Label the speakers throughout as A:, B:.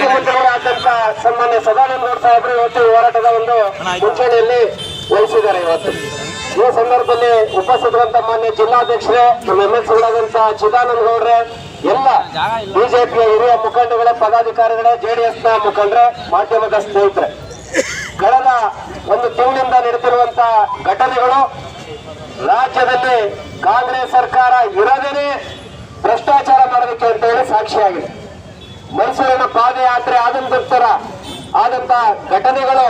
A: ಮುಖ್ಯಮಂತ್ರಿಗಳಾದಂತ ಸನ್ಮಾನ್ಯ ಸದಾನಂದ ಗೌಡ ಸಾಹೇಬರು ಇವತ್ತು ಹೋರಾಟದ ಒಂದು ಮುಂಚೂಣಿಯಲ್ಲಿ ವಹಿಸಿದ್ದಾರೆ ಇವತ್ತು. ಈ ಸಂದರ್ಭದಲ್ಲಿ ಉಪಸ್ಥಿತರಂತ ಮಾನ್ಯ ಜಿಲ್ಲಾಧ್ಯಕ್ಷರೇ, ನಮ್ಮ ಎಂ ಎಸ್ ಗಳಾದಂತ ಚಿದಾನಂದ ಗೌಡ್ರೆ, ಎಲ್ಲ ಬಿಜೆಪಿಯ ಹಿರಿಯ ಮುಖಂಡಗಳೇ ಪದಾಧಿಕಾರಿಗಳೇ ಜೆಡಿಎಸ್ನ ಮುಖಂಡ್ರೆ, ಮಾಧ್ಯಮದ ಸ್ನೇಹಿತರೆ, ಕಳೆದ ಒಂದು ತಿಂಗಳಿಂದ ನಡೆದಿರುವಂತ ಘಟನೆಗಳು ರಾಜ್ಯದಲ್ಲಿ ಕಾಂಗ್ರೆಸ್ ಸರ್ಕಾರ ಇರದೇನೆ ಭ್ರಷ್ಟಾಚಾರ ಮಾಡಲಿಕ್ಕೆ ಅಂತ ಹೇಳಿ ಸಾಕ್ಷಿಯಾಗಿದೆ. ಮೈಸೂರಿನ ಪಾದಯಾತ್ರೆ ಆದಂತರ ಆದಂತ ಘಟನೆಗಳು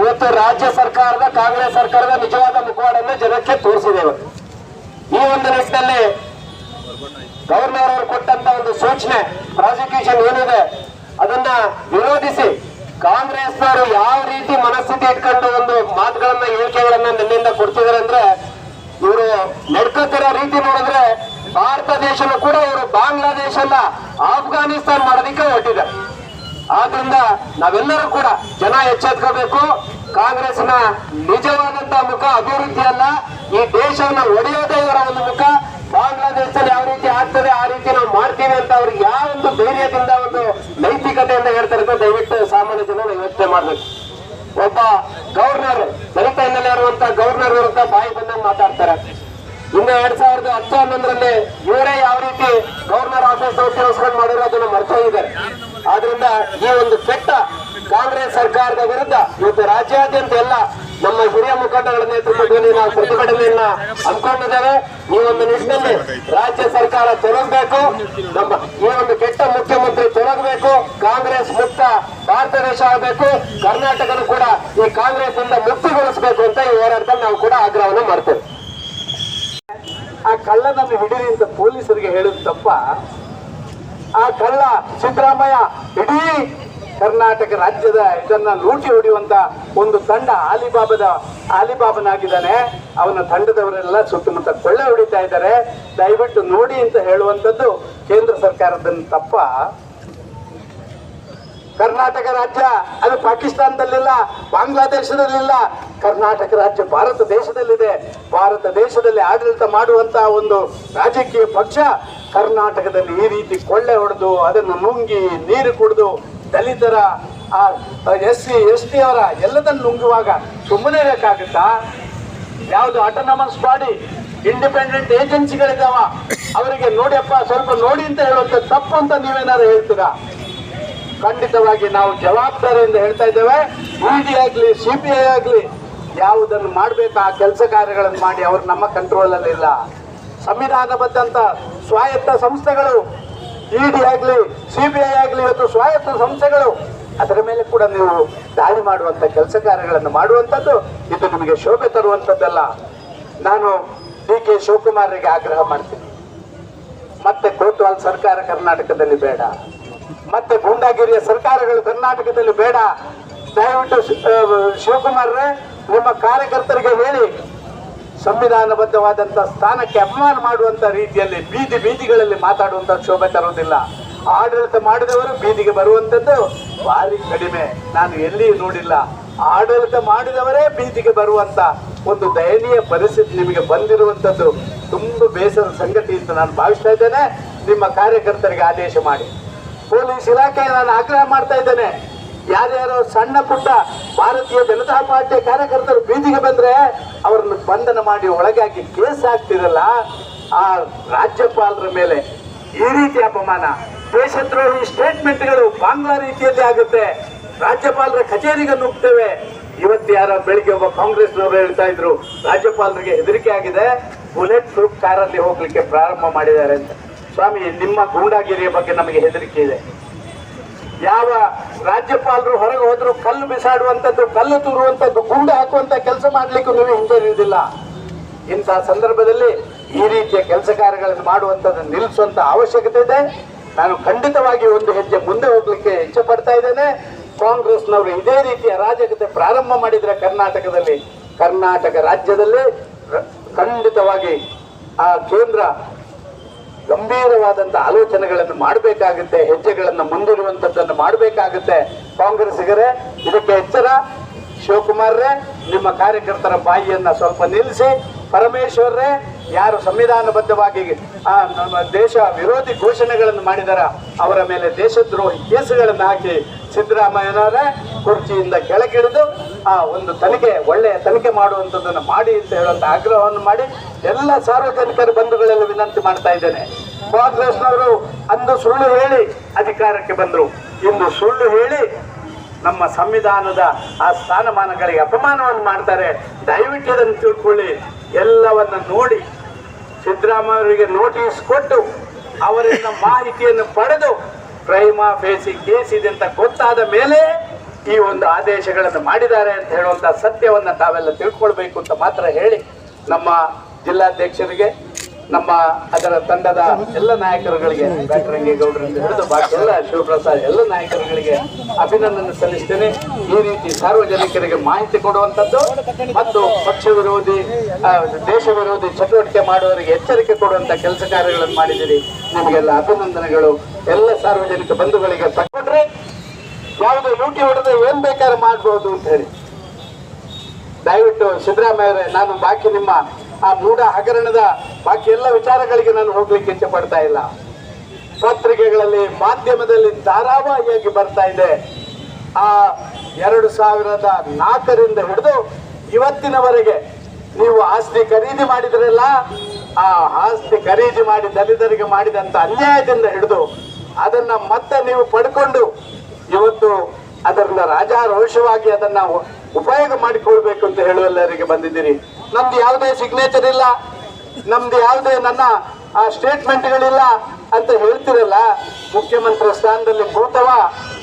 A: ಇವತ್ತು ರಾಜ್ಯ ಸರ್ಕಾರದ, ಕಾಂಗ್ರೆಸ್ ಸರ್ಕಾರದ ನಿಜವಾದ ಮುಖವಾಡನ್ನು ಜನಕ್ಕೆ ತೋರಿಸಿದೆ ಈ ಒಂದು ನಿಟ್ಟಿನಲ್ಲಿ ಗವರ್ನರ್ ಅವರು ಕೊಟ್ಟಂತ ಒಂದು ಸೂಚನೆ, ಪ್ರಾಸಿಕ್ಯೂಷನ್ ಏನಿದೆ, ಅದನ್ನ ವಿರೋಧಿಸಿ ಕಾಂಗ್ರೆಸ್ನವರು ಯಾವ ರೀತಿ ಮನಸ್ಥಿತಿ ಇಟ್ಕೊಂಡು ಒಂದು ಮಾತುಗಳನ್ನ, ಹೇಳಿಕೆಗಳನ್ನ ನಿನ್ನಿಂದ ಕೊಡ್ತಿದ್ದಾರೆ ಅಂದ್ರೆ, ಇವರು ನಡ್ಕೋತಿರೋ ರೀತಿ ನೋಡಿದ್ರೆ ಭಾರತ ದೇಶನೂ ಕೂಡ ಇವರು ಬಾಂಗ್ಲಾದೇಶ ಅಲ್ಲ, ಆಫ್ಘಾನಿಸ್ತಾನ್ ಮಾಡೋದಕ್ಕೆ ಹೊರಟಿದ್ದಾರೆ. ಆದ್ರಿಂದ ನಾವೆಲ್ಲರೂ ಕೂಡ ಜನ ಎಚ್ಚೆತ್ಕೋಬೇಕು. ಕಾಂಗ್ರೆಸ್ನ ನಿಜವಾದಂತ ಮುಖ ಅಭಿವೃದ್ಧಿ ಅಲ್ಲ, ಈ ದೇಶವನ್ನ ಒಡೆಯೋದೇ ಇವರ ಒಂದು ಮುಖ. ಬಾಂಗ್ಲಾದೇಶದಲ್ಲಿ ಯಾವ ರೀತಿ ಆಗ್ತದೆ, ಆ ರೀತಿ ನಾವು ಮಾಡ್ತೀವಿ ಅಂತ ಅವ್ರಿಗೆ ಯಾವ ಒಂದು ಧೈರ್ಯದಿಂದ ಒಂದು ನೈತಿಕತೆಯಿಂದ ಹೇಳ್ತಾರೆ ದಯವಿಟ್ಟು ಸಾಮಾನ್ಯ ಜನ ವ್ಯವಸ್ಥೆ ಮಾಡ್ಬೇಕು. ಒಬ್ಬ ಗವರ್ನರ್, ದಲಿತ ಹಿನ್ನೆಲೆ ಇರುವಂತ ಗವರ್ನರ್ ವಿರುದ್ಧ ಬಾಯಿ ಬಂದಂಗೆ ಮಾತಾಡ್ತಾರೆ. ಇನ್ನು ಎರಡ್ ಸಾವಿರದ ಹತ್ತು ಹನ್ನೊಂದರಲ್ಲಿ ಇವರೇ ಯಾವ ರೀತಿ ಗವರ್ನರ್ ಆಫೀಸ್ ಉಪಯೋಗಿಸ್ಕೊಂಡು ಮಾಡಿರೋ ಅದನ್ನ ಮರ್ತೋಗಿದ್ದಾರೆ ಆದ್ರಿಂದ ಈ ಒಂದು ಕೆಟ್ಟ ಕಾಂಗ್ರೆಸ್ ಸರ್ಕಾರದ ವಿರುದ್ಧ ಇವತ್ತು ರಾಜ್ಯಾದ್ಯಂತ ಎಲ್ಲ ನಮ್ಮ ಹಿರಿಯ ಮುಖಂಡಗಳ ನೇತೃತ್ವದಲ್ಲಿ ನಾವು ಪ್ರತಿಭಟನೆಯನ್ನ ಹಮ್ಮಿಕೊಂಡಿದ್ದೇವೆ. ಈ ಒಂದು ನಿಟ್ಟಿನಲ್ಲಿ ರಾಜ್ಯ ಸರ್ಕಾರ ತೊಲಗಬೇಕು. ನಮ್ಮ ಈ ಒಂದು ಕೆಟ್ಟ ಮುಖ್ಯಮಂತ್ರಿ ತೊಲಗಬೇಕು. ಕಾಂಗ್ರೆಸ್ ಮುಕ್ತ ಭಾರತ ದೇಶ ಆಗಬೇಕು. ಕರ್ನಾಟಕನು ಕೂಡ ಈ ಕಾಂಗ್ರೆಸ್ ಇಂದ ಮುಕ್ತಿಗೊಳಿಸಬೇಕು ಅಂತ ಈ ಹೋರಾಟದಲ್ಲಿ ನಾವು ಕೂಡ ಆಗ್ರಹವನ್ನು ಮಾಡ್ತೇವೆ.
B: ಆ ಕಳ್ಳನನ್ನು ಹಿಡಿರಿ ಅಂತ ಪೊಲೀಸರಿಗೆ ಹೇಳಿದ ತಪ್ಪ. ಆ ಕಳ್ಳ ಸಿದ್ದರಾಮಯ್ಯ ಇಡೀ ಕರ್ನಾಟಕ ರಾಜ್ಯದ ಇದನ್ನ ಲೂಟಿ ಹೊಡೆಯುವಂತ ಒಂದು ತಂಡ ಆಲಿಬಾಬದ ಆಲಿಬಾಬನಾಗಿದ್ದಾನೆ ಅವನ ತಂಡದವರೆಲ್ಲ ಸುತ್ತಮುತ್ತ ಕೊಳ್ಳೆ ಹೊಡಿತಾ ಇದ್ದಾರೆ. ದಯವಿಟ್ಟು ನೋಡಿ ಅಂತ ಹೇಳುವಂಥದ್ದು ಕೇಂದ್ರ ಸರ್ಕಾರದ ತಪ್ಪ. ಕರ್ನಾಟಕ ರಾಜ್ಯ, ಅದು ಪಾಕಿಸ್ತಾನದಲ್ಲಿಲ್ಲ, ಬಾಂಗ್ಲಾದೇಶದಲ್ಲಿಲ್ಲ. ಕರ್ನಾಟಕ ರಾಜ್ಯ ಭಾರತ ದೇಶದಲ್ಲಿದೆ. ಭಾರತ ದೇಶದಲ್ಲಿ ಆಡಳಿತ ಮಾಡುವಂತಹ ಒಂದು ರಾಜಕೀಯ ಪಕ್ಷ ಕರ್ನಾಟಕದಲ್ಲಿ ಈ ರೀತಿ ಕೊಳ್ಳೆ ಹೊಡೆದು, ಅದನ್ನು ನುಂಗಿ ನೀರು ಕುಡಿದು, ದಲಿತರ, ಆ, ಎಸ್ ಸಿ, ಎಸ್ ಟಿ ಅವರ ಎಲ್ಲದನ್ನು ನುಂಗುವಾಗ ಸುಮ್ಮನೆ ಬೇಕಾಗುತ್ತಾ ಯಾವುದು ಆಟೋನಮಸ್ ಬಾಡಿ ಇಂಡಿಪೆಂಡೆಂಟ್ ಏಜೆನ್ಸಿಗಳಿದಾವ ಅವರಿಗೆ ನೋಡಿಯಪ್ಪ, ಸ್ವಲ್ಪ ನೋಡಿ ಅಂತ ಹೇಳುವಂತ ತಪ್ಪು ಅಂತ ನೀವೇನಾದ್ರು ಹೇಳ್ತೀರಾ? ಖಂಡಿತವಾಗಿ ನಾವು ಜವಾಬ್ದಾರಿಯಿಂದ ಹೇಳ್ತಾ ಇದ್ದೇವೆ. ಇಡಿ ಆಗಲಿ ಸಿ ಬಿ ಐ ಆಗಲಿ, ಯಾವುದನ್ನು ಮಾಡಬೇಕು, ಆ ಕೆಲಸ ಕಾರ್ಯಗಳನ್ನು ಮಾಡಿ ಅವರು ನಮ್ಮ ಕಂಟ್ರೋಲ್ ಅಲ್ಲಿ ಇಲ್ಲ. ಸಂವಿಧಾನಬದ್ಧಂತ ಸ್ವಾಯತ್ತ ಸಂಸ್ಥೆಗಳು ಇಡಿ ಆಗಲಿ ಸಿ ಬಿ ಐ ಆಗಲಿ, ಇವತ್ತು ಸ್ವಾಯತ್ತ ಸಂಸ್ಥೆಗಳು, ಅದರ ಮೇಲೆ ಕೂಡ ನೀವು ದಾಳಿ ಮಾಡುವಂತ ಕೆಲಸ ಕಾರ್ಯಗಳನ್ನು ಮಾಡುವಂಥದ್ದು, ಇದು ನಿಮಗೆ ಶೋಭೆ ತರುವಂಥದ್ದಲ್ಲ. ನಾನು ಡಿ ಕೆ ಶಿವಕುಮಾರ್ಗೆ ಆಗ್ರಹ ಮಾಡ್ತೀನಿ. ಮತ್ತೆ ಕೋಟ್ವಾಲ್ ಸರ್ಕಾರ ಕರ್ನಾಟಕದಲ್ಲಿ ಬೇಡ. ಮತ್ತೆ ಗೂಂಡಾಗಿರಿಯ ಸರ್ಕಾರಗಳು ಕರ್ನಾಟಕದಲ್ಲಿ ಬೇಡ. ದಯವಿಟ್ಟು ಶಿವಕುಮಾರ್ರೆ, ನಿಮ್ಮ ಕಾರ್ಯಕರ್ತರಿಗೆ ಹೇಳಿ. ಸಂವಿಧಾನಬದ್ಧವಾದಂಥ ಸ್ಥಾನಕ್ಕೆ ಅಪಮಾನ ಮಾಡುವಂಥ ರೀತಿಯಲ್ಲಿ ಬೀದಿ ಬೀದಿಗಳಲ್ಲಿ ಮಾತಾಡುವಂತ ಶೋಭೆ ತರುವುದಿಲ್ಲ. ಆಡಳಿತ ಮಾಡಿದವರು ಬೀದಿಗೆ ಬರುವಂತದ್ದು ಭಾರಿ ಕಡಿಮೆ. ನಾನು ಎಲ್ಲಿಯೂ ನೋಡಿಲ್ಲ. ಆಡಳಿತ ಮಾಡಿದವರೇ ಬೀದಿಗೆ ಬರುವಂತ ಒಂದು ದಯನೀಯ ಪರಿಸ್ಥಿತಿ ನಿಮಗೆ ಬಂದಿರುವಂತದ್ದು ತುಂಬ ಬೇಸರ ಸಂಗತಿ ಅಂತ ನಾನು ಭಾವಿಸ್ತಾ ಇದ್ದೇನೆ. ನಿಮ್ಮ ಕಾರ್ಯಕರ್ತರಿಗೆ ಆದೇಶ ಮಾಡಿ. ಪೊಲೀಸ್ ಇಲಾಖೆ ನಾನು ಆಗ್ರಹ ಮಾಡ್ತಾ ಇದ್ದೇನೆ. ಯಾರ್ಯಾರೋ ಸಣ್ಣ ಪುಟ್ಟ ಭಾರತೀಯ ಜನತಾ ಪಾರ್ಟಿ ಕಾರ್ಯಕರ್ತರು ಬೀದಿಗೆ ಬಂದ್ರೆ ಅವರನ್ನು ಬಂಧನ ಮಾಡಿ ಒಳಗೆ ಹಾಕಿ ಕೇಸ್ ಹಾಕ್ತಿರಲ್ಲ, ಆ ರಾಜ್ಯಪಾಲರ ಮೇಲೆ ಈ ರೀತಿ ಅಪಮಾನ. ದೇಶದ್ರೋಹಿ ಸ್ಟೇಟ್ಮೆಂಟ್ಗಳು ಬಾಂಗ್ಲಾ ರೀತಿಯಲ್ಲಿ ಆಗುತ್ತೆ. ರಾಜ್ಯಪಾಲರ ಕಚೇರಿಗೆ ನುಗ್ತೇವೆ. ಇವತ್ತು ಯಾರ ಬೆಳಿಗ್ಗೆ ಒಬ್ಬ ಕಾಂಗ್ರೆಸ್ನವರು ಹೇಳ್ತಾ ಇದ್ರು, ರಾಜ್ಯಪಾಲರಿಗೆ ಹೆದರಿಕೆ ಆಗಿದೆ, ಬುಲೆಟ್ ಪ್ರೂಫ್ ಕಾರಲ್ಲಿ ಹೋಗ್ಲಿಕ್ಕೆ ಪ್ರಾರಂಭ ಮಾಡಿದ್ದಾರೆ ಅಂತ. ಸ್ವಾಮಿ, ನಿಮ್ಮ ಗೂಂಡಾಗಿರಿಯ ಬಗ್ಗೆ ನಮಗೆ ಹೆದರಿಕೆ ಇದೆ. ಯಾವ ರಾಜ್ಯಪಾಲರು ಹೊರಗೆ ಹೋದ್ರು ಕಲ್ಲು ಬಿಸಾಡುವಂಥದ್ದು, ಕಲ್ಲು ತೂರುವಂಥದ್ದು, ಗುಂಡು ಹಾಕುವಂತ ಕೆಲಸ ಮಾಡ್ಲಿಕ್ಕೂ ನೀವು ಹಿಂಜರಿಯುವುದಿಲ್ಲ ಇಂತಹ ಸಂದರ್ಭದಲ್ಲಿ ಈ ರೀತಿಯ ಕೆಲಸ ಕಾರ್ಯಗಳನ್ನು ಮಾಡುವಂಥದ್ದು ನಿಲ್ಲಿಸುವಂತ ಅವಶ್ಯಕತೆ ಇದೆ. ನಾನು ಖಂಡಿತವಾಗಿ ಒಂದು ಹೆಜ್ಜೆ ಮುಂದೆ ಹೋಗ್ಲಿಕ್ಕೆ ಇಚ್ಛೆ ಪಡ್ತಾ ಇದ್ದೇನೆ. ಕಾಂಗ್ರೆಸ್ನವರು ಇದೇ ರೀತಿಯ ರಾಜಕತೆ ಪ್ರಾರಂಭ ಮಾಡಿದ್ರೆ ಕರ್ನಾಟಕದಲ್ಲಿ, ಕರ್ನಾಟಕ ರಾಜ್ಯದಲ್ಲಿ ಖಂಡಿತವಾಗಿ ಆ ಕೇಂದ್ರ ಗಂಭೀರವಾದಂತ ಆಲೋಚನೆಗಳನ್ನು ಮಾಡಬೇಕಾಗುತ್ತೆ, ಹೆಜ್ಜೆಗಳನ್ನು ಮುಂದಿರುವಂತದ್ದನ್ನು ಮಾಡಬೇಕಾಗುತ್ತೆ. ಕಾಂಗ್ರೆಸ್ಸಿಗರೇ, ಇದಕ್ಕೆ ಎಚ್ಚರ. ಶಿವಕುಮಾರ್ರೇ, ನಿಮ್ಮ ಕಾರ್ಯಕರ್ತರ ಬಾಯಿಯನ್ನು ಸ್ವಲ್ಪ ನಿಲ್ಲಿಸಿ. ಪರಮೇಶ್ವರ್ರೇ ಯಾರು ಸಂವಿಧಾನಬದ್ಧವಾಗಿ ಆ, ನಮ್ಮ ದೇಶ ವಿರೋಧಿ ಘೋಷಣೆಗಳನ್ನು ಮಾಡಿದಾರ, ಅವರ ಮೇಲೆ ದೇಶದ್ರೋಹಿ ಕೇಸುಗಳನ್ನು ಹಾಕಿ ಸಿದ್ದರಾಮಯ್ಯನವರ ಕುರ್ಚಿಯಿಂದ ಕೆಳಗಿಳಿದು ಆ ಒಂದು ತನಿಖೆ, ಒಳ್ಳೆಯ ತನಿಖೆ ಮಾಡುವಂಥದ್ದನ್ನು ಮಾಡಿ ಅಂತ ಹೇಳುವಂಥ ಆಗ್ರಹವನ್ನು ಮಾಡಿ ಎಲ್ಲ ಸಾರ್ವಜನಿಕರ ಬಂಧುಗಳೆಲ್ಲ ವಿನಂತಿ ಮಾಡ್ತಾ ಇದ್ದೇನೆ. ಕಾಂಗ್ರೆಸ್ನವರು ಅಂದು ಸುಳ್ಳು ಹೇಳಿ ಅಧಿಕಾರಕ್ಕೆ ಬಂದರು. ಇಂದು ಸುಳ್ಳು ಹೇಳಿ ನಮ್ಮ ಸಂವಿಧಾನದ ಆ ಸ್ಥಾನಮಾನಗಳಿಗೆ ಅಪಮಾನವನ್ನು ಮಾಡ್ತಾರೆ. ದಯವಿಟ್ಟು ಅದನ್ನು ತಿಳ್ಕೊಳ್ಳಿ. ಎಲ್ಲವನ್ನು ನೋಡಿ ಸಿದ್ದರಾಮಯ್ಯವರಿಗೆ ನೋಟಿಸ್ ಕೊಟ್ಟು ಅವರಿಂದ ಮಾಹಿತಿಯನ್ನು ಪಡೆದು ಪ್ರೈಮಾ ಫೇಸಿ ಕೇಸ್ ಇದೆ ಅಂತ ಗೊತ್ತಾದ ಮೇಲೆ ಈ ಒಂದು ಆದೇಶಗಳನ್ನು ಮಾಡಿದ್ದಾರೆ ಅಂತ ಹೇಳುವಂಥ ಸತ್ಯವನ್ನು ತಾವೆಲ್ಲ ತಿಳ್ಕೊಳ್ಬೇಕು ಅಂತ ಮಾತ್ರ ಹೇಳಿ ನಮ್ಮ ಜಿಲ್ಲಾಧ್ಯಕ್ಷರಿಗೆ ನಮ್ಮ ಅದರ ತಂಡದ ಎಲ್ಲ ನಾಯಕರುಗಳಿಗೆ ಅಂತ ಹಿಡಿದು ಬಾಕಿ ಎಲ್ಲ ಶಿವಪ್ರಸಾದ್ ಎಲ್ಲ ನಾಯಕರುಗಳಿಗೆ ಅಭಿನಂದನೆ ಸಲ್ಲಿಸ್ತೇನೆ. ಈ ರೀತಿ ಸಾರ್ವಜನಿಕರಿಗೆ ಮಾಹಿತಿ ಕೊಡುವಂಥದ್ದು ಮತ್ತು ಪಕ್ಷ ವಿರೋಧಿ ದೇಶ ವಿರೋಧಿ ಚಟುವಟಿಕೆ ಮಾಡುವವರಿಗೆ ಎಚ್ಚರಿಕೆ ಕೊಡುವಂಥ ಕೆಲಸ ಕಾರ್ಯಗಳನ್ನು ಮಾಡಿದಿರಿ ನಿಮಗೆಲ್ಲ ಅಭಿನಂದನೆಗಳು. ಎಲ್ಲ ಸಾರ್ವಜನಿಕ ಬಂಧುಗಳಿಗೆ ತಗೊಂಡ್ರೆ ಯಾವುದೇ ಲೂಟಿ ಹೊಡೆದ್ರೆ ಏನ್ ಬೇಕಾದ್ರೆ ಮಾಡ್ಬೋದು ಅಂತ ಹೇಳಿ. ದಯವಿಟ್ಟು ಸಿದ್ದರಾಮಯ್ಯ ನಾನು ಬಾಕಿ ನಿಮ್ಮ ಆ ಮೂಢ ಹಗರಣದ ಬಾಕಿ ಎಲ್ಲ ವಿಚಾರಗಳಿಗೆ ನಾನು ಹೋಗ್ಲಿಕ್ಕೆ ಇಚ್ಛೆ ಪಡ್ತಾ ಇಲ್ಲ. ಪತ್ರಿಕೆಗಳಲ್ಲಿ, ಮಾಧ್ಯಮದಲ್ಲಿ ಧಾರಾವಾಹಿಯಾಗಿ ಬರ್ತಾ ಇದೆ. ಆ ಎರಡು ಸಾವಿರದ ನಾಲ್ಕರಿಂದ ಹಿಡಿದು ಇವತ್ತಿನವರೆಗೆ ನೀವು ಆಸ್ತಿ ಖರೀದಿ ಮಾಡಿದ್ರಲ್ಲ, ಆ ಆಸ್ತಿ ಖರೀದಿ ಮಾಡಿ ದಲಿತರಿಗೆ ಮಾಡಿದಂತ ಅನ್ಯಾಯದಿಂದ ಹಿಡಿದು ಅದನ್ನ ಮತ್ತೆ ನೀವು ಪಡ್ಕೊಂಡು ಇವತ್ತು ಅದರಿಂದ ರಾಜಾರೋಷವಾಗಿ ಅದನ್ನ ಉಪಯೋಗ ಮಾಡಿಕೊಳ್ಬೇಕು ಅಂತ ಹೇಳುವಲ್ಲರಿಗೆ ಬಂದಿದ್ದೀರಿ. ನಮ್ದು ಯಾವುದೇ ಸಿಗ್ನೇಚರ್ ಇಲ್ಲ. ನಮ್ದು ಯಾವುದೇ ನನ್ನ, ಆ ಸ್ಟೇಟ್ಮೆಂಟ್ಗಳಿಲ್ಲ ಅಂತ ಹೇಳ್ತಿರಲ್ಲ, ಮುಖ್ಯಮಂತ್ರಿ ಸ್ಥಾನದಲ್ಲಿ ಕೂತವ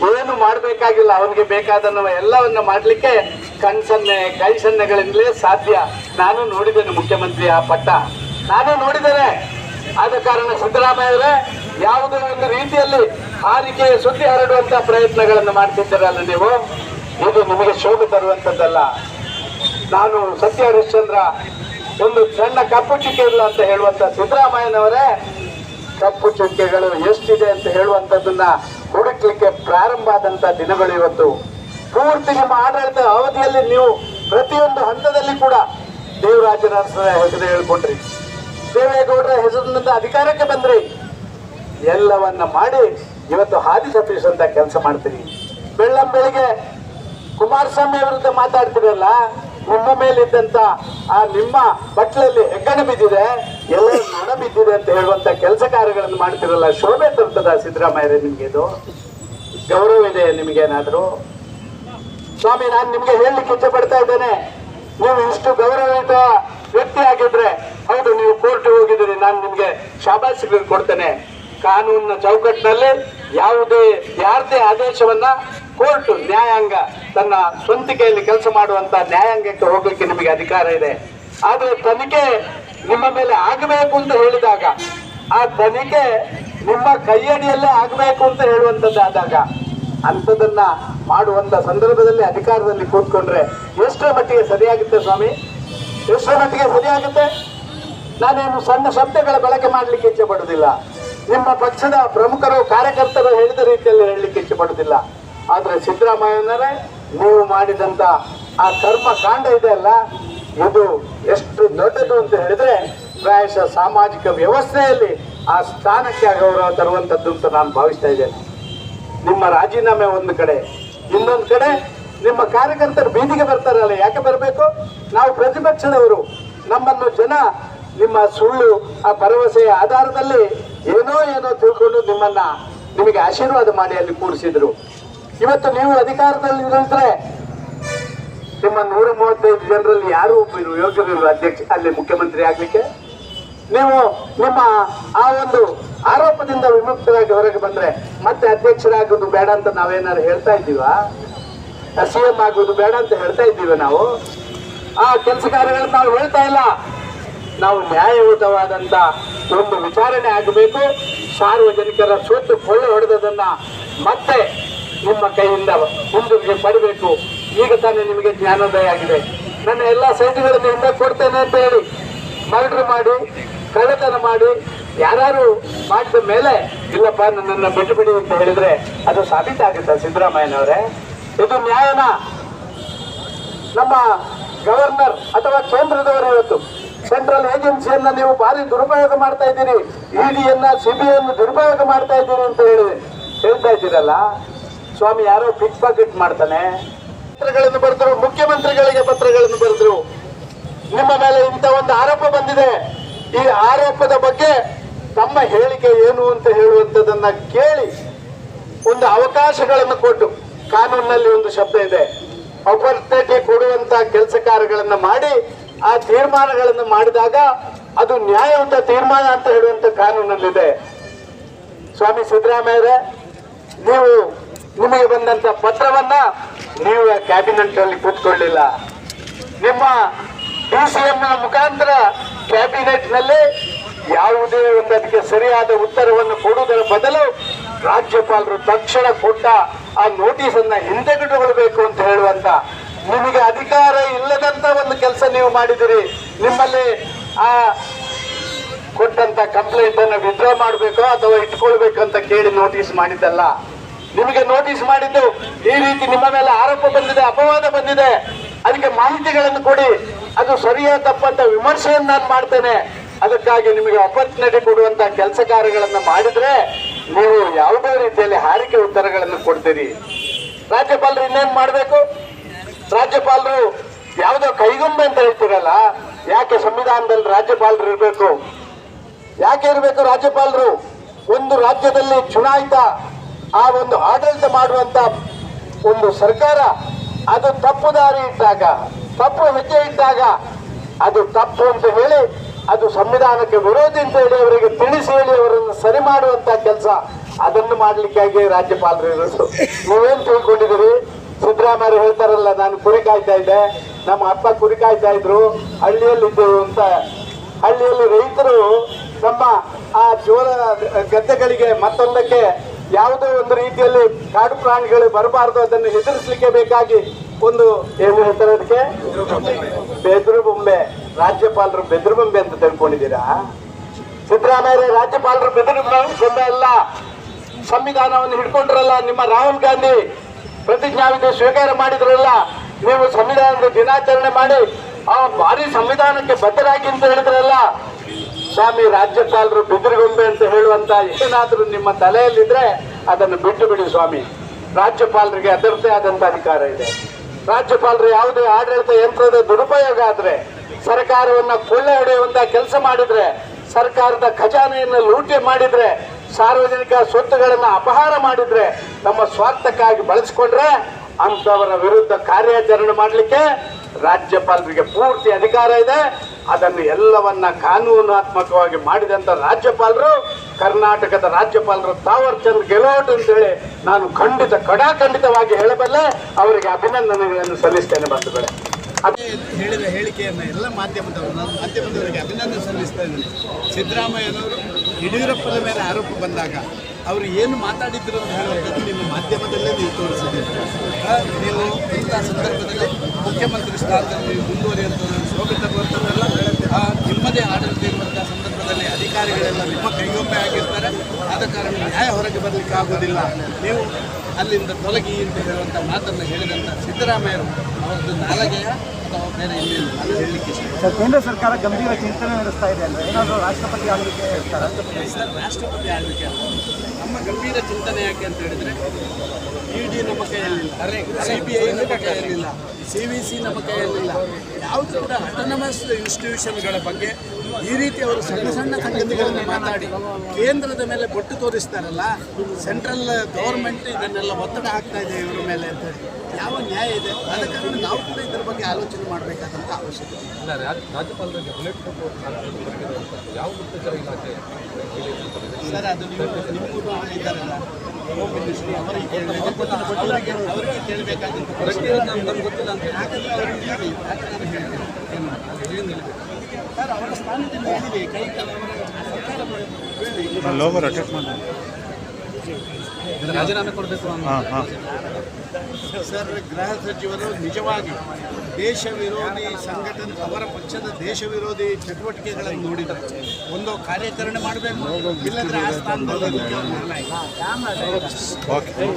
B: ಏನು ಮಾಡಬೇಕಾಗಿಲ್ಲ, ಅವನಿಗೆ ಬೇಕಾದನ್ನು ಎಲ್ಲವನ್ನ ಮಾಡಲಿಕ್ಕೆ ಕಣ್ಸನ್ನೆ ಕೈ ಸನ್ನೆಗಳಿಂದಲೇ ಸಾಧ್ಯ. ನಾನು ನೋಡಿದ್ದೇನೆ ಮುಖ್ಯಮಂತ್ರಿ ಆ ಪಟ್ಟ. ನಾನು ನೋಡಿದ್ದೇನೆ. ಆದ ಕಾರಣ ಸಿದ್ದರಾಮಯ್ಯ ಅವರೇ, ಯಾವುದೇ ಒಂದು ರೀತಿಯಲ್ಲಿ ಆರಿಕೆಯ ಸುದ್ದಿ ಹರಡುವಂತ ಪ್ರಯತ್ನಗಳನ್ನು ಮಾಡ್ತಿದ್ದೀರಲ್ಲ ನೀವು? ಇದು ನಿಮಗೆ ಶೋಭೆ ತರುವಂತದ್ದಲ್ಲ. ನಾನು ಸತ್ಯ ಹರಿಶ್ಚಂದ್ರ ಒಂದು ಸಣ್ಣ ಕಪ್ಪು ಚುಕ್ಕೆ ಇಲ್ಲ ಅಂತ ಹೇಳುವಂತ ಸಿದ್ದರಾಮಯ್ಯನವರೇ, ಕಪ್ಪು ಚುಕ್ಕೆಗಳು ಎಷ್ಟಿದೆ ಅಂತ ಹೇಳುವಂತದ್ದನ್ನ ಹುಡುಕ್ಲಿಕ್ಕೆ ಪ್ರಾರಂಭ ಆದಂತ ದಿನಗಳು ಇವತ್ತು. ಪೂರ್ತಿ ನಿಮ್ಮ ಆಡಳಿತ ಅವಧಿಯಲ್ಲಿ ನೀವು ಪ್ರತಿಯೊಂದು ಹಂತದಲ್ಲಿ ಕೂಡ ದೇವರಾಜನ ಹೆಸರು ಹೇಳ್ಕೊಂಡ್ರಿ. ದೇವೇಗೌಡರ ಹೆಸರಿನಿಂದ ಅಧಿಕಾರಕ್ಕೆ ಬಂದ್ರಿ. ಎಲ್ಲವನ್ನ ಮಾಡಿ ಇವತ್ತು ಹಾದಿ ತಪ್ಪಿಸುವಂತ ಕೆಲಸ ಮಾಡ್ತೀರಿ. ಬೆಳ್ಳಂ ಬೆಳಿಗ್ಗೆ ಕುಮಾರಸ್ವಾಮಿ ವಿರುದ್ಧ ಮಾತಾಡ್ತಿರಲ್ಲ ನಿಮ್ಮ ಮೇಲಿದ್ದಂತ ಆ ನಿಮ್ಮ ಬಟ್ಲಲ್ಲಿ ಹೆಗ್ಗಣ ಬಿದ್ದಿದೆ, ಎಲ್ಲ ನೊಣ ಬಿದ್ದಿದೆ ಅಂತ ಹೇಳುವಂತ ಕೆಲಸ ಕಾರ್ಯಗಳನ್ನು ಮಾಡ್ತಿರಲ್ಲ, ಶೋಭೆ ತರ್ತದ ಸಿದ್ದರಾಮಯ್ಯ ನಿಮ್ಗೆ ಇದು? ಗೌರವ ಇದೆ ನಿಮ್ಗೇನಾದ್ರು? ಸ್ವಾಮಿ, ನಾನು ನಿಮ್ಗೆ ಹೇಳಲಿಕ್ಕೆ ಇಚ್ಛೆ ಪಡ್ತಾ ಇದ್ದೇನೆ. ನೀವು ಇಷ್ಟು ಗೌರವಯುತ ವ್ಯಕ್ತಿ ಆಗಿದ್ರೆ, ಹೌದು, ನೀವು ಕೋರ್ಟ್ ಹೋಗಿದ್ದೀರಿ, ನಾನು ನಿಮ್ಗೆ ಶಾಬಾಸ್ ಕೊಡ್ತೇನೆ. ಕಾನೂನಿನ ಚೌಕಟ್ಟಿನಲ್ಲಿ ಯಾವುದೇ, ಯಾರದೇ ಆದೇಶವನ್ನ ಕೋರ್ಟ್ ನ್ಯಾಯಾಂಗ ತನ್ನ ಸ್ವಂತಿಕೆಯಲ್ಲಿ ಕೆಲಸ ಮಾಡುವಂತ ನ್ಯಾಯಾಂಗಕ್ಕೆ ಹೋಗಲಿಕ್ಕೆ ನಿಮಗೆ ಅಧಿಕಾರ ಇದೆ. ಆದರೆ ತನಿಖೆ ನಿಮ್ಮ ಮೇಲೆ ಆಗಬೇಕು ಅಂತ ಹೇಳಿದಾಗ, ಆ ತನಿಖೆ ನಿಮ್ಮ ಕೈಯಡಿಯಲ್ಲೇ ಆಗಬೇಕು ಅಂತ ಹೇಳುವಂತದ್ದಾದಾಗ ಅಂಥದನ್ನ ಮಾಡುವಂತ ಸಂದರ್ಭದಲ್ಲಿ ಅಧಿಕಾರದಲ್ಲಿ ಕೂತ್ಕೊಂಡ್ರೆ ಎಷ್ಟರ ಮಟ್ಟಿಗೆ ಸರಿಯಾಗುತ್ತೆ ಸ್ವಾಮಿ? ಎಷ್ಟರ ಮಟ್ಟಿಗೆ ಸರಿಯಾಗುತ್ತೆ? ನಾನೇನು ಸಣ್ಣ ಶಬ್ದಗಳ ಬಳಕೆ ಮಾಡಲಿಕ್ಕೆ ಇಚ್ಛೆ ಪಡುವುದಿಲ್ಲ ನಿಮ್ಮ ಪಕ್ಷದ ಪ್ರಮುಖರು, ಕಾರ್ಯಕರ್ತರು ಹೇಳಿದ ರೀತಿಯಲ್ಲಿ ಹೇಳಲಿಕ್ಕೆ ಇಚ್ಛೆ ಪಡುವುದಿಲ್ಲ ಆದ್ರೆ ಸಿದ್ದರಾಮಯ್ಯನವರೇ ನೀವು ಮಾಡಿದಂತ ಆ ಕರ್ಮ ಕಾಂಡ ಇದೆ ಅಲ್ಲ, ಇದು ಎಷ್ಟು ದೊಡ್ಡದು ಅಂತ ಹೇಳಿದ್ರೆ ಪ್ರಾಯಶಃ ಸಾಮಾಜಿಕ ವ್ಯವಸ್ಥೆಯಲ್ಲಿ ಆ ಸ್ಥಾನಕ್ಕೆ ಗೌರವ ತರುವಂತದ್ದು ಅಂತ ನಾನು ಭಾವಿಸ್ತಾ ಇದ್ದೇನೆ. ನಿಮ್ಮ ರಾಜೀನಾಮೆ ಒಂದು ಕಡೆ, ಇನ್ನೊಂದು ಕಡೆ ನಿಮ್ಮ ಕಾರ್ಯಕರ್ತರು ಬೀದಿಗೆ ಬರ್ತಾರಲ್ಲ, ಯಾಕೆ ಬರಬೇಕು? ನಾವು ಪ್ರತಿಪಕ್ಷದವರು, ನಮ್ಮನ್ನು ಜನ ನಿಮ್ಮ ಸುಳ್ಳು, ಆ ಭರವಸೆಯ ಆಧಾರದಲ್ಲಿ ಏನೋ ಏನೋ ತಿಳ್ಕೊಂಡು ನಿಮ್ಮನ್ನ ನಿಮಗೆ ಆಶೀರ್ವಾದ ಮಾಡಿ ಅಲ್ಲಿ ಕೂರಿಸಿದ್ರು. ಇವತ್ತು ನೀವು ಅಧಿಕಾರದಲ್ಲಿ ಇರಿದ್ರೆ ನಿಮ್ಮ ನೂರ ಮೂವತ್ತೈದು ಜನರಲ್ಲಿ ಯಾರು ಒಬ್ಬರು ಯೋಗ್ಯರಿಲ್ಲ ಅಧ್ಯಕ್ಷ, ಅಲ್ಲಿ ಮುಖ್ಯಮಂತ್ರಿ ಆಗ್ಲಿಕ್ಕೆ? ನೀವು ನಿಮ್ಮ ಆ ಒಂದು ಆರೋಪದಿಂದ ವಿಮುಕ್ತರಾಗಿ ಹೊರಗೆ ಬಂದ್ರೆ ಮತ್ತೆ ಅಧ್ಯಕ್ಷರಾಗೋದು ಬೇಡ ಅಂತ ನಾವೇನಾದ್ರು ಹೇಳ್ತಾ ಇದ್ದೀವ? ಸಿ ಎಂ ಆಗೋದು ಬೇಡ ಅಂತ ಹೇಳ್ತಾ ಇದ್ದೀವಿ ನಾವು? ಆ ಕೆಲಸ ಕಾರ್ಯಗಳನ್ನು ನಾವು ಹೇಳ್ತಾ ಇಲ್ಲ. ನಾವು ನ್ಯಾಯಯುತವಾದಂತ ಒಂದು ವಿಚಾರಣೆ ಆಗಬೇಕು. ಸಾರ್ವಜನಿಕರ ಸ್ವತ್ತು ಕೊಳ್ಳೆ ಹೊಡೆದದನ್ನ ಮತ್ತೆ ನಿಮ್ಮ ಕೈಯಿಂದ ಹಿಂದಿರುಗಿ ಪಡಿಬೇಕು. ಈಗ ತಾನೇ ನಿಮಗೆ ಜ್ಞಾನೋದಯ ಆಗಿದೆ. ನನ್ನ ಎಲ್ಲ ಸೈಟ್ಗಳನ್ನು ಹಿಂದೆ ಕೊಡ್ತೇನೆ ಅಂತ ಹೇಳಿ ಮರ್ಡರ್ ಮಾಡಿ, ಕಳ್ಳತನ ಮಾಡಿ ಯಾರು ಮಾಡಿದ ಮೇಲೆ, ಇಲ್ಲಪ್ಪ, ನನ್ನನ್ನು ಬಿಟ್ಟು ಬಿಡಿ ಅಂತ ಹೇಳಿದ್ರೆ ಅದು ಸಾಬೀತಾಗುತ್ತೆ ಸಿದ್ದರಾಮಯ್ಯನವರೇ. ಇದು ನ್ಯಾಯನ? ನಮ್ಮ ಗವರ್ನರ್ ಅಥವಾ ಕೇಂದ್ರದವರು ಇವತ್ತು ಸೆಂಟ್ರಲ್ ಏಜೆನ್ಸಿಯನ್ನ ನೀವು ಭಾರಿ ದುರುಪಯೋಗ ಮಾಡ್ತಾ ಇದ್ದೀರಿ ಇಡಿಯನ್ನ ಸಿಬಿಐಯನ್ನು ದುರುಪಯೋಗ ಮಾಡ್ತಾ ಇದ್ದೀರಿ ಅಂತ ಹೇಳಿ ಹೇಳ್ತಾ ಇದ್ದೀರಲ್ಲ ಸ್ವಾಮಿ ಯಾರೋ ಪಿಕ್ ಪಾಕೆಟ್ ಮಾಡ್ತಾನೆ. ಪತ್ರಗಳನ್ನು ಬರೆದ್ರು, ಮುಖ್ಯಮಂತ್ರಿಗಳಿಗೆ ಪತ್ರಗಳನ್ನು ಬರೆದ್ರು. ನಿಮ್ಮ ಮೇಲೆ ಇಂಥ ಒಂದು ಆರೋಪ ಬಂದಿದೆ. ಈ ಆರೋಪದ ಬಗ್ಗೆ ತಮ್ಮ ಹೇಳಿಕೆ ಏನು ಅಂತ ಹೇಳುವಂಥದ್ದನ್ನ ಕೇಳಿ ಒಂದು ಅವಕಾಶಗಳನ್ನು ಕೊಟ್ಟು ಕಾನೂನಿನಲ್ಲಿ ಒಂದು ಶಬ್ದ ಇದೆ. ಅಪರ್ಚುನಿಟಿ ಕೊಡುವಂತ ಕೆಲಸ ಕಾರ್ಯಗಳನ್ನು ಮಾಡಿ, ಆ ತೀರ್ಮಾನಗಳನ್ನು ಮಾಡಿದಾಗ ಅದು ನ್ಯಾಯವಂತ ತೀರ್ಮಾನ ಅಂತ ಹೇಳುವಂತ ಕಾನೂನಲ್ಲಿದೆ. ಸ್ವಾಮಿ ಸಿದ್ದರಾಮಯ್ಯ ನೀವು ನಿಮಗೆ ಬಂದಂತ ಪತ್ರವನ್ನ ನೀವು ಕ್ಯಾಬಿನೆಟ್ ಅಲ್ಲಿ ಕೂತ್ಕೊಳ್ಳಿಲ್ಲ. ನಿಮ್ಮ ಡಿ ಸಿ ಎಂ ಮುಖಾಂತರ ಕ್ಯಾಬಿನೆಟ್ನಲ್ಲಿ ಯಾವುದೇ ಒಂದು ಅದಕ್ಕೆ ಸರಿಯಾದ ಉತ್ತರವನ್ನು ಕೊಡುವುದರ ಬದಲು ರಾಜ್ಯಪಾಲರು ತಕ್ಷಣ ಕೊಟ್ಟ ಆ ನೋಟಿಸ್ ಅನ್ನ ಹಿಂದೆಗೆದುಕೊಳ್ಬೇಕು ಅಂತ ಹೇಳುವಂತ ನಿಮಗೆ ಅಧಿಕಾರ ಇಲ್ಲದಂತ ಒಂದು ಕೆಲಸ ನೀವು ಮಾಡಿದಿರಿ. ನಿಮ್ಮಲ್ಲಿ ಆ ಕೊಟ್ಟಂತ ಕಂಪ್ಲೇಂಟ್ ಅನ್ನು ವಿಡ್ರಾ ಮಾಡಬೇಕೋ ಅಥವಾ ಇಟ್ಕೊಳ್ಬೇಕು ಅಂತ ಕೇಳಿ ನೋಟಿಸ್ ಮಾಡಿದ್ದಲ್ಲ. ನಿಮಗೆ ನೋಟಿಸ್ ಮಾಡಿದ್ದು ಈ ರೀತಿ ನಿಮ್ಮ ಮೇಲೆ ಆರೋಪ ಬಂದಿದೆ, ಅಪವಾದ ಬಂದಿದೆ. ಅದಕ್ಕೆ ಮಾಹಿತಿಗಳನ್ನು ಕೊಡಿ. ಅದು ಸರಿಯಾ ತಪ್ಪಂತ ವಿಮರ್ಶೆಯನ್ನು ನಾನು ಮಾಡ್ತೇನೆ. ಅದಕ್ಕಾಗಿ ನಿಮಗೆ ಅಪರ್ಚುನಿಟಿ ಕೊಡುವಂತ ಕೆಲಸ ಕಾರ್ಯಗಳನ್ನು ಮಾಡಿದ್ರೆ ನೀವು ಯಾವುದೇ ರೀತಿಯಲ್ಲಿ ಹಾರಿಕೆ ಉತ್ತರಗಳನ್ನು ಕೊಡ್ತೀರಿ. ರಾಜ್ಯಪಾಲರು ಇನ್ನೇನ್ ಮಾಡಬೇಕು? ರಾಜ್ಯಪಾಲರು ಯಾವುದೋ ಕೈಗೊಂಬೆ ಅಂತ ಹೇಳ್ತೀರಲ್ಲ, ಯಾಕೆ ಸಂವಿಧಾನದಲ್ಲಿ ರಾಜ್ಯಪಾಲರು ಇರಬೇಕು? ಯಾಕೆ ಇರಬೇಕು ರಾಜ್ಯಪಾಲರು? ಒಂದು ರಾಜ್ಯದಲ್ಲಿ ಚುನಾಯಿತ ಆ ಒಂದು ಆಡಳಿತ ಮಾಡುವಂತ ಒಂದು ಸರ್ಕಾರ, ಅದು ತಪ್ಪು ದಾರಿ ಇಟ್ಟಾಗ, ತಪ್ಪು ಹೆಜ್ಜೆ ಇಟ್ಟಾಗ ಅದು ತಪ್ಪು ಅಂತ ಹೇಳಿ, ಅದು ಸಂವಿಧಾನಕ್ಕೆ ವಿರೋಧಿ ಅಂತ ಹೇಳಿ ಅವರಿಗೆ ತಿಳಿಸಿ ಹೇಳಿ ಅವರನ್ನು ಸರಿ ಮಾಡುವಂತ ಕೆಲಸ ಅದನ್ನು ಮಾಡಲಿಕ್ಕಾಗಿ ರಾಜ್ಯಪಾಲರು ಇರೋದು. ನೀವೇನು ತಿಳ್ಕೊಂಡಿದ್ದೀರಿ? ಸಿದ್ದರಾಮಯ್ಯ ಹೇಳ್ತಾರಲ್ಲ, ನಾನು ಕುರಿ ಕಾಯ್ತಾ ಇದ್ದೆ, ನಮ್ಮ ಅಪ್ಪ ಕುರಿ ಕಾಯ್ತಾ ಇದ್ರು ಹಳ್ಳಿಯಲ್ಲಿದ್ದೆವು ಅಂತ. ಹಳ್ಳಿಯಲ್ಲಿ ರೈತರು ನಮ್ಮ ಆ ಜೋಳ ಗದ್ದೆಗಳಿಗೆ ಮತ್ತೊಂದಕ್ಕೆ ಯಾವುದೋ ಒಂದು ರೀತಿಯಲ್ಲಿ ಕಾಡು ಪ್ರಾಣಿಗಳು ಬರಬಾರದು, ಅದನ್ನು ಹೆದರಿಸಲಿಕ್ಕೆ ಬೇಕಾಗಿ ಒಂದು ಏನು ಹೇಳ್ತಾರೆ ಅದಕ್ಕೆ? ಬೆದರು ಬೊಂಬೆ ರಾಜ್ಯಪಾಲರು ಬೆದರು ಬೊಂಬೆ ಅಂತ ತಿಳ್ಕೊಂಡಿದ್ದೀರಾ? ಸಿದ್ದರಾಮಯ್ಯ ರಾಜ್ಯಪಾಲರು ಬೆದರು ಬೊಂಬೆ ಅಲ್ಲ ಸಂವಿಧಾನವನ್ನು ಹಿಡ್ಕೊಂಡ್ರಲ್ಲ, ನಿಮ್ಮ ರಾಹುಲ್ ಗಾಂಧಿ ಪ್ರತಿಜ್ಞಾವಿಧಿ ಸ್ವೀಕಾರ ಮಾಡಿದ್ರಲ್ಲ, ನೀವು ಸಂವಿಧಾನದ ದಿನಾಚರಣೆ ಮಾಡಿ, ಆ ಭಾರಿ ಸಂವಿಧಾನಕ್ಕೆ ಬದ್ಧರಾಗಿ ಅಂತ ಹೇಳಿದ್ರಲ್ಲ ಸ್ವಾಮಿ ರಾಜ್ಯಪಾಲರು ಬಿದಿರುಗೊಂಬೆ ಅಂತ ಹೇಳುವಂತ ಏನಾದರೂ ನಿಮ್ಮ ತಲೆಯಲ್ಲಿದ್ರೆ ಅದನ್ನು ಬಿಟ್ಟು ಬಿಡಿ ಸ್ವಾಮಿ. ರಾಜ್ಯಪಾಲರಿಗೆ ಅದರದೇ ಆದಂತ ಅಧಿಕಾರ ಇದೆ. ರಾಜ್ಯಪಾಲರು ಯಾವುದೇ ಆಡಳಿತ ಯಂತ್ರದ ದುರುಪಯೋಗ ಆದ್ರೆ, ಸರ್ಕಾರವನ್ನ ಕೊಳ್ಳೆ ಹೊಡೆಯುವಂತ ಕೆಲಸ ಮಾಡಿದ್ರೆ, ಸರ್ಕಾರದ ಖಜಾನೆಯನ್ನು ಲೂಟಿ ಮಾಡಿದ್ರೆ, ಸಾರ್ವಜನಿಕ ಸ್ವತ್ತುಗಳನ್ನು ಅಪಹಾರ ಮಾಡಿದ್ರೆ, ನಮ್ಮ ಸ್ವಾರ್ಥಕ್ಕಾಗಿ ಬಳಸಿಕೊಂಡ್ರೆ ಅಂತವರ ವಿರುದ್ಧ ಕಾರ್ಯಾಚರಣೆ ಮಾಡಲಿಕ್ಕೆ ರಾಜ್ಯಪಾಲರಿಗೆ ಪೂರ್ತಿ ಅಧಿಕಾರ ಇದೆ. ಅದನ್ನು ಎಲ್ಲವನ್ನ ಕಾನೂನಾತ್ಮಕವಾಗಿ ಮಾಡಿದಂತ ರಾಜ್ಯಪಾಲರು, ಕರ್ನಾಟಕದ ರಾಜ್ಯಪಾಲರು ತಾವರ್ ಚಂದ್ ಗೆಲೋಟ್ ಅಂತೇಳಿ ನಾನು ಖಂಡಿತ ಕಡಾಖಂಡಿತವಾಗಿ ಹೇಳಬಲ್ಲೆ, ಅವರಿಗೆ ಅಭಿನಂದನೆಗಳನ್ನು ಸಲ್ಲಿಸ್ತೇನೆ ಬಂಧುಗಳೇ.
C: ಹೇಳಿದ ಹೇಳಿಕೆಯನ್ನು ಎಲ್ಲ ಮಾಧ್ಯಮದವರು, ನಾನು ಮಾಧ್ಯಮದವರಿಗೆ ಅಭಿನಂದನೆ ಸಲ್ಲಿಸ್ತಾ ಇದ್ದೀನಿ. ಸಿದ್ದರಾಮಯ್ಯನವರು ಯಡಿಯೂರಪ್ಪನ ಮೇಲೆ ಆರೋಪ ಬಂದಾಗ ಅವರು ಏನು ಮಾತಾಡಿದ್ರು ಅಂತ ಹೇಳುವಂಥದ್ದು ನಿಮ್ಮ ಮಾಧ್ಯಮದಲ್ಲೇ ನೀವು ತೋರಿಸಿದ್ದೀರಿ. ನೀವು ಇಂಥ ಸಂದರ್ಭದಲ್ಲಿ ಮುಖ್ಯಮಂತ್ರಿ ಸ್ಥಾನದಲ್ಲಿ ನೀವು ಮುಂದುವರಿಯುವಂಥ ಶೋಭೆ ತರುವಂಥದ್ದೆಲ್ಲ ಆ, ನಿಮ್ಮದೇ ಅಧಿಕಾರಿಗಳೆಲ್ಲ ನಿಮ್ಮ ಕೈಗೊಮ್ಮೆ ಆಗಿರ್ತಾರೆ. ಆದ ಕಾರಣ ನ್ಯಾಯ ಹೊರಗೆ ಬರಲಿಕ್ಕೆ ಆಗೋದಿಲ್ಲ ನೀವು ಅಲ್ಲಿಂದ ತೊಲಗಿ ಅಂತ ಹೇಳುವಂಥ ಮಾತನ್ನು ಹೇಳಿದಂಥ ಸಿದ್ದರಾಮಯ್ಯರು ಅವರದ್ದು ನಾಲಗೆಯ ಅಥವಾ ಬೇರೆ ಇನ್ನೇನು ನಾನು ಹೇಳಲಿಕ್ಕೆ ಇಷ್ಟ?
D: ಕೇಂದ್ರ ಸರ್ಕಾರ ಗಂಭೀರ ಚಿಂತನೆ ನಡೆಸ್ತಾ ಇದೆ ಅಂದ್ರೆ ಏನಾದರೂ ರಾಷ್ಟ್ರಪತಿ ಆಗಲಿಕ್ಕೆ ಹೇಳ್ತಾರೆ?
C: ಸರ್ ರಾಷ್ಟ್ರಪತಿ ಆಗಲಿಕ್ಕೆ. ನಮ್ಮ ಗಂಭೀರ ಚಿಂತನೆ ಯಾಕೆ ಅಂತ ಹೇಳಿದ್ರೆ ಇ ಡಿ ನಮ್ಮ ಕೈಯಲ್ಲಿಲ್ಲ ಸಿ ಬಿ ಐ ನಮ್ಮ ಕೈಯಲ್ಲಿಲ್ಲ ಸಿ ವಿ ಸಿ ನಮ್ಮ ಕೈಯಲ್ಲಿಲ್ಲ ಯಾವುದು ಕೂಡ ಅಟೋನಮಸ್ ಇನ್ಸ್ಟಿಟ್ಯೂಷನ್ಗಳ ಬಗ್ಗೆ ಈ ರೀತಿ ಅವರು ಸಣ್ಣ ಸಣ್ಣ ಸಂಗತಿಗಳನ್ನು ಮಾತಾಡಿ ಕೇಂದ್ರದ ಮೇಲೆ ಬೊಟ್ಟು ತೋರಿಸ್ತಾರಲ್ಲ ಸೆಂಟ್ರಲ್ ಗೌರ್ಮೆಂಟ್ ಇದನ್ನೆಲ್ಲ ಒತ್ತಡ ಹಾಕ್ತಾ ಇದೆ ಇವರ ಮೇಲೆ ಅಂತ ಹೇಳಿ. ಯಾವ ನ್ಯಾಯ ಇದೆ? ಆದ ಕಾರಣ ನಾವು ಕೂಡ ಇದರ ಬಗ್ಗೆ ಆಲೋಚನೆ ಮಾಡಬೇಕಾದಂಥ ಅವಶ್ಯಕತೆ
E: ಇಲ್ಲ ರಾಜ್- ರಾಜ್ಯಪಾಲರಿಗೆ ಬುಲೆಟ್ ಯಾವ ಗುಪ್ತಚರ ಇಲಾಖೆ
C: ಸರ್ ಅದು ನೀವು ನಿಮಗೂ ಇದ್ದಾರಲ್ಲ. ಅವರಿಗೆ ಕೇಳಬೇಕು ಅವರಿಗೆ ಅವರಿಗೆ ಕೇಳಬೇಕಾದಂಥ ಪ್ರಶ್ನೆ ಯಾಕಂದ್ರೆ ಹೇಳಿ. ಯಾಕಂದ್ರೆ ನಾನು ಹೇಳ್ತೀನಿ ಏನು
E: ಏನು ಹೇಳಿದ್ರು?
C: ಸರ್ ಅವರ ಸ್ಥಾನದಿಂದ ಹೇಳಿದೆ ಕೈ ಕೆಲವರ ಸರ್ಕಾರ ಹೇಳಿ
D: ಲೋಗೋ ರೊಟೇಟ್ ಮಾಡಿ
E: ರಾಜೀನಾಮೆ ಕೊಡಬೇಕು
D: ಹಾಂ ಹಾಂ.
C: ಸರ್ ಗೃಹ ಸಚಿವರು ನಿಜವಾಗಿ ದೇಶ ವಿರೋಧಿ ಸಂಘಟನೆ ಅವರ ಪಕ್ಷದ ದೇಶ ವಿರೋಧಿ ಚಟುವಟಿಕೆಗಳನ್ನು ನೋಡಿದರೆ ಒಂದು ಕಾರ್ಯಾಚರಣೆ ಮಾಡಬೇಕು ಇಲ್ಲದ್ರೆ ಆ ಸ್ಥಾನದಲ್ಲಿ
D: ಓಕೆ